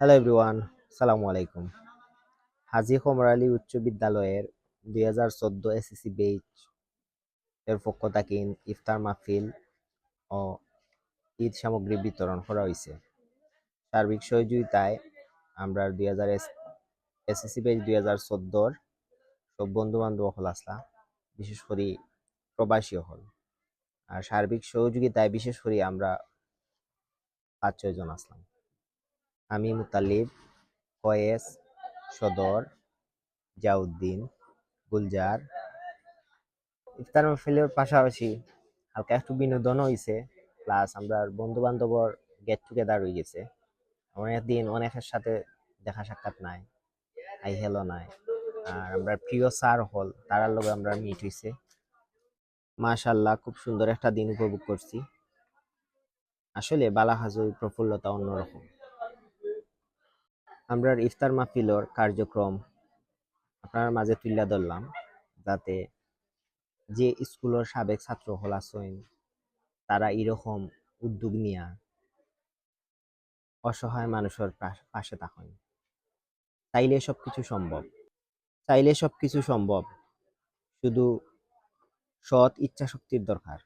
Hello everyone সালামু আলাইকুম হাজি কোমর আলী উচ্চ বিদ্যালয়ের দুই হাজার চোদ্দ এসএসসি বেচ এর পক্ষ থেকে ইফতার মাহফিল ও ঈদ সামগ্রী বিতরণ করা হয়েছে। সার্বিক সহযোগিতায় আমরা দুই হাজার এসএসসি বেচ দুই হাজার চোদ্দোর সব বন্ধু বান্ধব হল আসলা, বিশেষ করে প্রবাসী হল। আর সার্বিক সহযোগিতায় বিশেষ করে আমরা পাঁচ ছয়জন আসলাম। আমি মুতালিব ফয়েজ সদর, জাউদ্দিন, গুলজার। ইফতার মাহফিলের পাশাপাশি হালকা একটু বিনোদন হয়েছে প্লাস আমরা বন্ধু বান্ধবর গেট টুগেদার হয়ে গেছে। অনেকদিন অনেকের সাথে দেখা সাক্ষাৎ নাই, আই হেলো নাই। আর আমরা প্রিয় স্যার হল, তারার লগে আমরা মিট হয়েছে মাশাল্লাহ, খুব সুন্দর একটা দিন উপভোগ করছি। আসলে বালাহাজুর প্রফুল্লতা অন্যরকম। আমরা ইফতার মাহফিলর কার্যক্রম আপনার মাঝে তুলে ধরলাম যাতে যে স্কুলের সাবেক ছাত্র হল আছেন তারা এরকম উদ্যোগ নিয়া অসহায় মানুষের পাশে থাকেন। চাইলে সবকিছু সম্ভব। চাইলে সবকিছু সম্ভব। শুধু সৎ ইচ্ছা শক্তির দরকার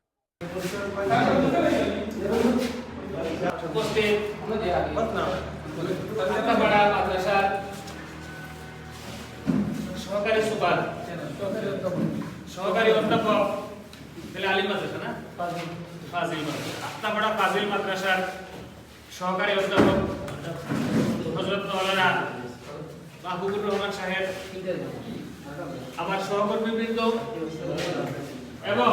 উপস্থিত আত্মাপাড়া মাদ্রাসার সহকারী সুপার। সহকারী অধ্যাপক। তাহলে আলিম মাদ্রাসা না? ফাজিল। মাদ্রাসা। আত্মাপাড়া ফাজিল মাদ্রাসার সহকারী অধ্যাপক। হজরত মৌলানা মাহবুবুর রহমান সাহেব। আমার সহকর্মীবৃন্দ। এবং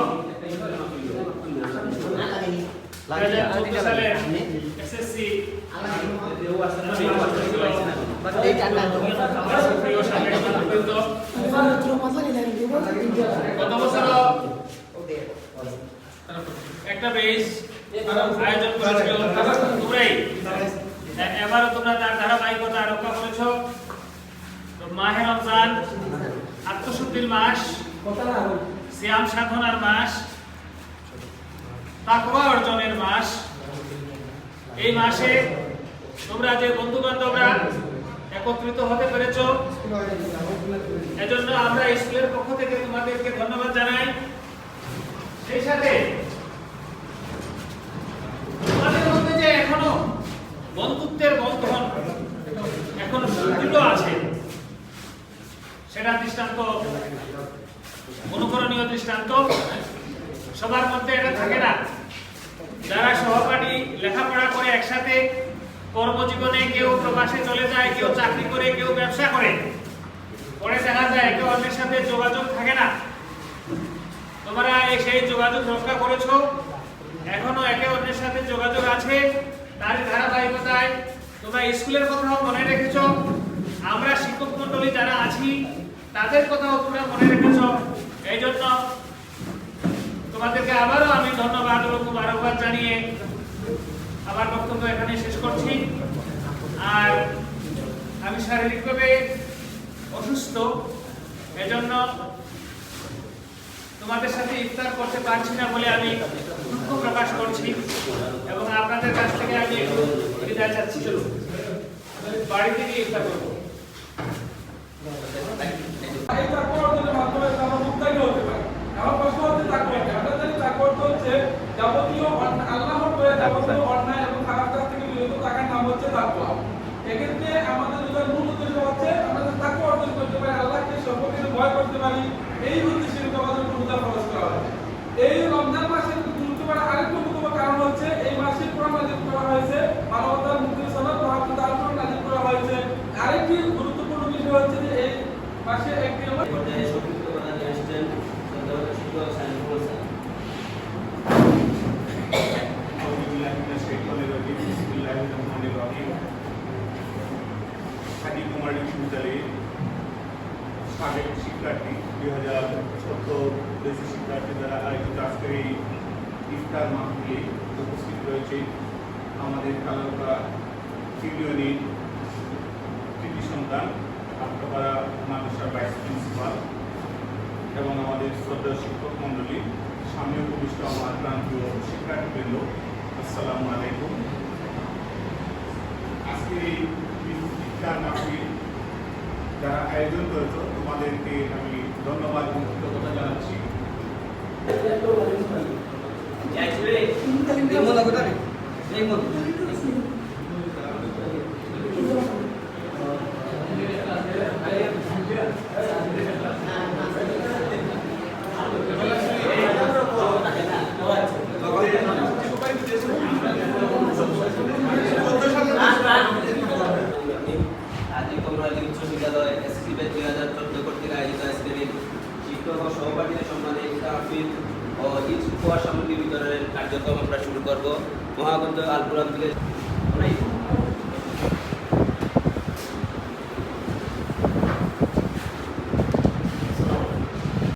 সালের এসএসসি একটা বেশ আয়োজন করেছিল। এবারও তোমরা তার ধারাবাহিকতা রক্ষা করেছ। মাহে রমজান আত্মশুদ্ধির মাস শ্যাম সাধনার মাস, তাকওয়া অর্জনের মাস। এই মাসে তোমরা যে বন্ধু বান্ধবরা একত্রিত হতে পেরেছ, এজন্য আমরা স্কুলের পক্ষ থেকে তোমাদেরকে ধন্যবাদ জানাই। সেই সাথে তোমাদের মধ্যে যে এখনও বন্ধুত্বের বন্ধন এখনও সুদৃঢ় আছে, সেটা দৃষ্টান্ত, অনুকরণীয় দৃষ্টান্ত, সবার মধ্যে এটা থাকে না। যারা সহপাঠী লেখাপড়া করে একসাথে কর্মজীবনে কেউ প্রবাসে চলে যায়, কেউ চাকরি করে, কেউ ব্যবসা করে। পরে দেখা যায় কেউ অন্যের সাথে যোগাযোগ থাকে না। তোমরা সেই যোগাযোগ রক্ষা করেছ, এখনও একে অন্যের সাথে যোগাযোগ আছে তার ধারাবাহিকতায় তোমরা স্কুলের কথাও মনে রেখেছো, আমরা শিক্ষক মন্ডলী যারা আছি, তাদের কথাও তোমরা মনে রেখেছো। এই জন্য তোমাদেরকে আবারও আমি ধন্যবাদ মুবারকবাদ জানিয়ে আমার বক্তব্য এখানে শেষ করছি। আর আমি শারীরিকভাবে অসুস্থ, এজন্য তোমাদের সাথে ইফতার করতে পারছি না বলে আমি দুঃখ প্রকাশ করছি এবং আপনাদের কাছ থেকে আমি একটু বিদায় চাচ্ছি। চলুন বাড়িতে গিয়ে ইফতার করব। শিক্ষার্থী, দুই হাজার চোদ্দ দেশি শিক্ষার্থী দ্বারা আয়োজিত আজকের এই ইফতার মাহফিলে উপস্থিত রয়েছে আমাদের কালাকা ইউনিয়নের কৃতি সন্তান আত্মপাড়া মাদ্রাসার ভাইস প্রিন্সিপাল এবং আমাদের শ্রদ্ধা শিক্ষক মণ্ডলী, স্বামী উপবিষ্ট আমার প্রান্তীয় শিক্ষার্থীবৃন্দ, আসসালামু আলাইকুম। আজকের এই ইফতার মাহফিল যারা আয়োজন করেছ তোমাদেরকে আমি ধন্যবাদ এবং কৃতজ্ঞতা জানাচ্ছি। আদি কমরালি উচ্চ বিদ্যালয় এসসি ব্যাচ দুই হাজার চোদ্দ কর্তৃক আয়োজিত আজকের এই শিক্ষক ও সহপাঠীদের সম্মানে ইফতারফিল ও ঈদ উপহার সামগ্রী বিতরণের কার্যক্রম আমরা শুরু করব। মহাগঞ্জ আলপুরাম থেকে